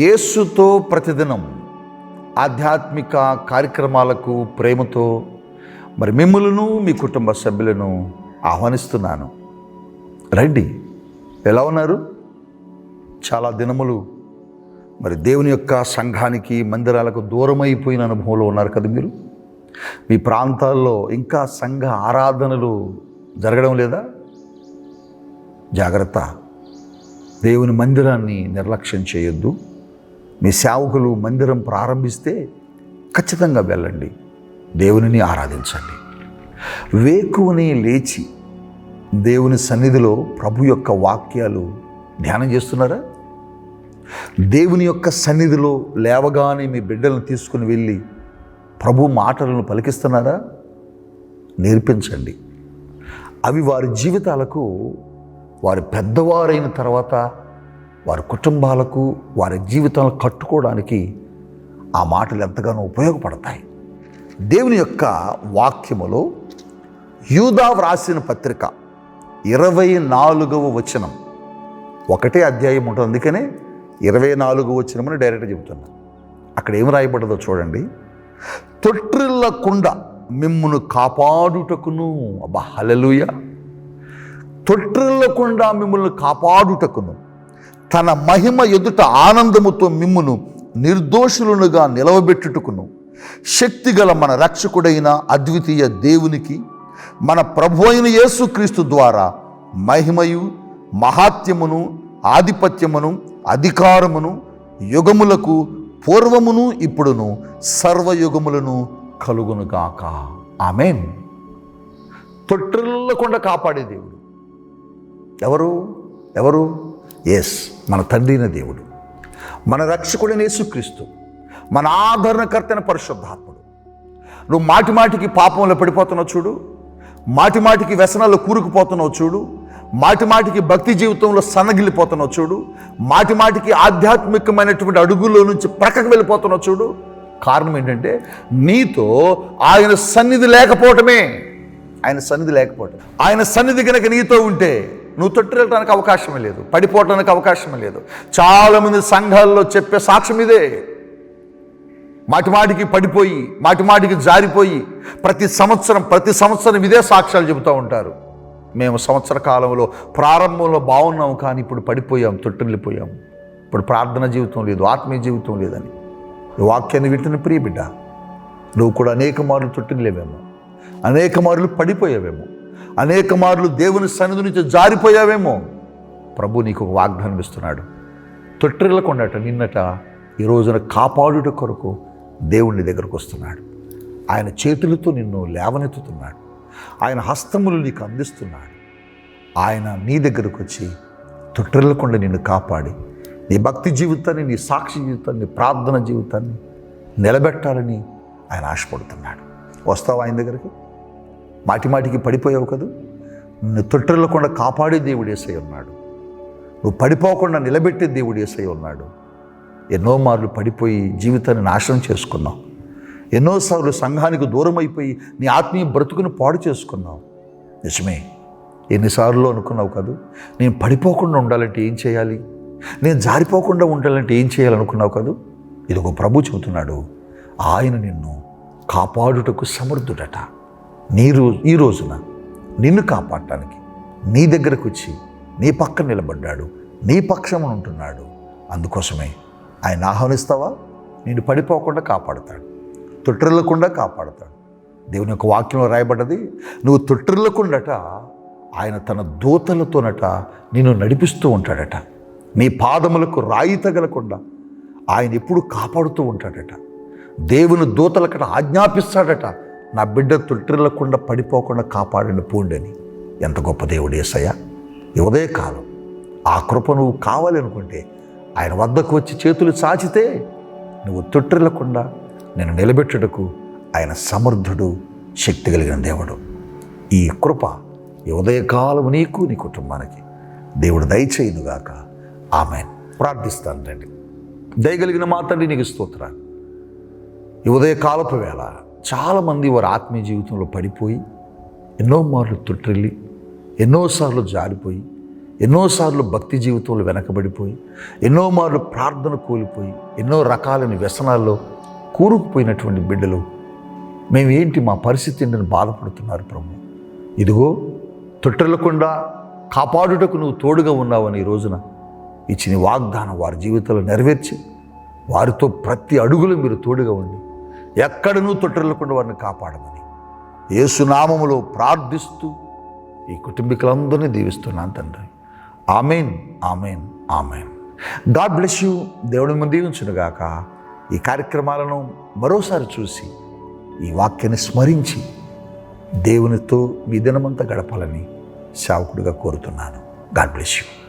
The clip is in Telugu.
యేసుతో ప్రతిదినం ఆధ్యాత్మిక కార్యక్రమాలకు ప్రేమతో మరి మిమ్మలను మీ కుటుంబ సభ్యులను ఆహ్వానిస్తున్నాను. రండి. ఎలా ఉన్నారు? చాలా దినములు మరి దేవుని యొక్క సంఘానికి మందిరాలకు దూరమైపోయిన అనుభవంలో ఉన్నారు కదా మీరు? మీ ప్రాంతాల్లో ఇంకా సంఘ ఆరాధనలు జరగడం లేదా? జాగ్రత్త. దేవుని మందిరాన్ని నిర్లక్ష్యం చేయొద్దు. మీ సేవకులు మందిరం ప్రారంభిస్తే ఖచ్చితంగా వెళ్ళండి. దేవునిని ఆరాధించండి. వేకువని లేచి దేవుని సన్నిధిలో ప్రభు యొక్క వాక్యాలు ధ్యానం చేస్తున్నారా? దేవుని యొక్క సన్నిధిలో లేవగానే మీ బిడ్డలను తీసుకుని వెళ్ళి ప్రభు మాటలను పలికిస్తున్నారా? నేర్పించండి. అవి వారి జీవితాలకు వారి పెద్దవారైన తర్వాత వారి కుటుంబాలకు వారి జీవితాలను కట్టుకోవడానికి ఆ మాటలు ఎంతగానో ఉపయోగపడతాయి. దేవుని యొక్క వాక్యములో యూదా వ్రాసిన పత్రిక ఇరవై నాలుగవ వచనం. ఒకటే అధ్యాయం ఉంటుంది. అందుకనే ఇరవై నాలుగు వచనమని డైరెక్ట్ చెబుతున్నా. అక్కడ ఏం రాయబడ్డదో చూడండి. తొట్టిల్లకుండా మిమ్మును కాపాడుటకును. అబ్బా హలలుయ తొట్టిల్లకుండా మిమ్మల్ని కాపాడుటకును. తన మహిమ ఎదుట ఆనందముతో మిమ్మును నిర్దోషులనుగా నిలవబెట్టుటకును. శక్తిగల మన రక్షకుడైన అద్వితీయ దేవునికి మన ప్రభు అయిన యేసుక్రీస్తు ద్వారా మహిమయు మహాత్యమును ఆధిపత్యమును అధికారమును యుగములకు పూర్వమును ఇప్పుడును సర్వయుగములను కలుగునుగాక. ఆమెన్. తొట్టిల్లకుండా కాపాడే దేవుడు. ఎవరు? ఎవరు? ఎస్ మన తండ్రిన దేవుడు. మన రక్షకుడైన యేసుక్రీస్తు మన ఆదరణకర్తైన పరిశుద్ధాత్ముడు. నువ్వు మాటి మాటికి పాపంలో పడిపోతున్నావు చూడు మాటి మాటికి వ్యసనాల్లో కూరుకుపోతున్నావు చూడు మాటి మాటికి భక్తి జీవితంలో సన్నగిల్లిపోతున్నావు చూడు మాటి మాటికి ఆధ్యాత్మికమైనటువంటి అడుగుల్లో నుంచి ప్రక్కకు వెళ్ళిపోతున్నావు చూడు. కారణం ఏంటంటే నీతో ఆయన సన్నిధి లేకపోవటమే. ఆయన సన్నిధి లేకపోవటం. ఆయన సన్నిధి కనుక నీతో ఉంటే నువ్వు తొట్టిరడానికి అవకాశమే లేదు పడిపోవటానికి అవకాశమే లేదు. చాలామంది సంఘాల్లో చెప్పే సాక్ష్యం ఇదే. మాటిమాటికి పడిపోయి మాటిమాటికి జారిపోయి ప్రతి సంవత్సరం ప్రతి సంవత్సరం ఇదే సాక్ష్యాలు చెబుతూ ఉంటారు. మేము సంవత్సర కాలంలో ప్రారంభంలో బాగున్నాం కానీ ఇప్పుడు పడిపోయాం తొట్టిల్లిపోయాం ఇప్పుడు ప్రార్థన జీవితం లేదు ఆత్మీయ జీవితం లేదని. వాక్యాన్ని వింటున్న ప్రియ బిడ్డ నువ్వు కూడా అనేక మార్లు తొట్టిల్లేవేమో అనేక మార్లు పడిపోయావేమో. అనేక మార్లు దేవుని సన్నిధి నుంచి జారిపోయావేమో. ప్రభు నీకు ఒక వాగ్దానం ఇస్తున్నాడు. తొట్టిల్లకుండాట నిన్నట ఈ రోజున కాపాడుట కొరకు దేవుని దగ్గరకు వస్తున్నాడు. ఆయన చేతులతో నిన్ను లేవనెత్తుతున్నాడు. ఆయన హస్తములు నీకు అందిస్తున్నాడు. ఆయన నీ దగ్గరకు వచ్చి తొట్టిల్లకుండా నిన్ను కాపాడి నీ భక్తి జీవితాన్ని నీ సాక్షి జీవితాన్ని నీ ప్రార్థన జీవితాన్ని నిలబెట్టాలని ఆయన ఆశపడుతున్నాడు. వస్తావా ఆయన దగ్గరికి? మాటిమాటికి పడిపోయావు కదా? నిన్ను తొట్టిల్లకుండా కాపాడే దేవుడు ఏసై ఉన్నాడు. నువ్వు పడిపోకుండా నిలబెట్టే దేవుడు ఏసై ఉన్నాడు. ఎన్నో మార్లు పడిపోయి జీవితాన్ని నాశనం చేసుకున్నావు. ఎన్నోసార్లు సంఘానికి దూరం అయిపోయి నీ ఆత్మీయ బ్రతుకును పాడు చేసుకున్నావు. నిజమే ఎన్నిసార్లు అనుకున్నావు కాదు? నేను పడిపోకుండా ఉండాలంటే ఏం చేయాలి? నేను జారిపోకుండా ఉండాలంటే ఏం చేయాలనుకున్నావు కాదు? ఇదిగో ప్రభు చెబుతున్నాడు ఆయన నిన్ను కాపాడుటకు సమర్థుడట. నీ రోజు ఈ రోజున నిన్ను కాపాడటానికి నీ దగ్గరకు వచ్చి నీ పక్కన నిలబడ్డాడు నీ పక్షమున ఉంటున్నాడు. అందుకోసమే ఆయన ఆహ్వానిస్తావా? నేను పడిపోకుండా కాపాడతాడు తొట్టిల్లకుండా కాపాడతాడు. దేవుని యొక్క వాక్యంలో రాయబడ్డది నువ్వు తొట్టిల్లకుండట ఆయన తన దూతలతోనట నిన్ను నడిపిస్తూ ఉంటాడట. నీ పాదములకు రాయి తగలకుండా ఆయన ఎప్పుడు కాపాడుతూ ఉంటాడట. దేవుని దూతలకట ఆజ్ఞాపిస్తాడట. నా బిడ్డ తొట్టిల్లకుండా పడిపోకుండా కాపాడండి పూండని ఎంత గొప్ప దేవుడు ఏసయ్యా. ఈ ఉదయకాలం ఆ కృప నువ్వు కావాలి అనుకుంటే ఆయన వద్దకు వచ్చి చేతులు చాచితే నువ్వు తుట్టిల్లకుండా నేను నిలబెట్టుటకు ఆయన సమర్థుడు శక్తి కలిగిన దేవుడు. ఈ కృప ఈ ఉదయకాలం నీకు నీ కుటుంబానికి. దేవుడు దయచేయునుగాక. ఆమె ప్రార్థిస్తాను రండి దయగలిగిన మా తండ్రి నీకు స్తోత్రాలు. ఈ ఉదయకాలపు వేళ చాలామంది వారి ఆత్మీయ జీవితంలో పడిపోయి ఎన్నో మార్లు తొట్టిల్లి ఎన్నోసార్లు జారిపోయి ఎన్నోసార్లు భక్తి జీవితంలో వెనకబడిపోయి ఎన్నో మార్లు ప్రార్థన కోల్పోయి ఎన్నో రకాలైన వ్యసనాల్లో కూరుకుపోయినటువంటి బిడ్డలు మేమేంటి మా పరిస్థితి ఏంటని బాధపడుతున్నారు ప్రభు. ఇదిగో తొట్టెలకుండా కాపాడుటకు నువ్వు తోడుగా ఉన్నావని ఈ రోజున ఇచ్చిన వాగ్దానం వారి జీవితంలో నెరవేర్చి వారితో ప్రతి అడుగులో మీరు తోడుగా ఉండి ఎక్కడనూ తొట్టెలకుండా వారిని కాపాడమని. ఏసునామములో ప్రార్థిస్తూ ఈ కుటుంబీకులందరినీ దీవిస్తున్నాను తండ్రి. Amen amen amen. God bless you. దేవుడి ముందు దీవించునుగాక ఈ కార్యక్రమాలను మరోసారి చూసి ఈ వాక్యాన్ని స్మరించి దేవునితో మీ దినమంతా గడపాలని సేవకుడిగా కోరుతున్నాను. God bless you.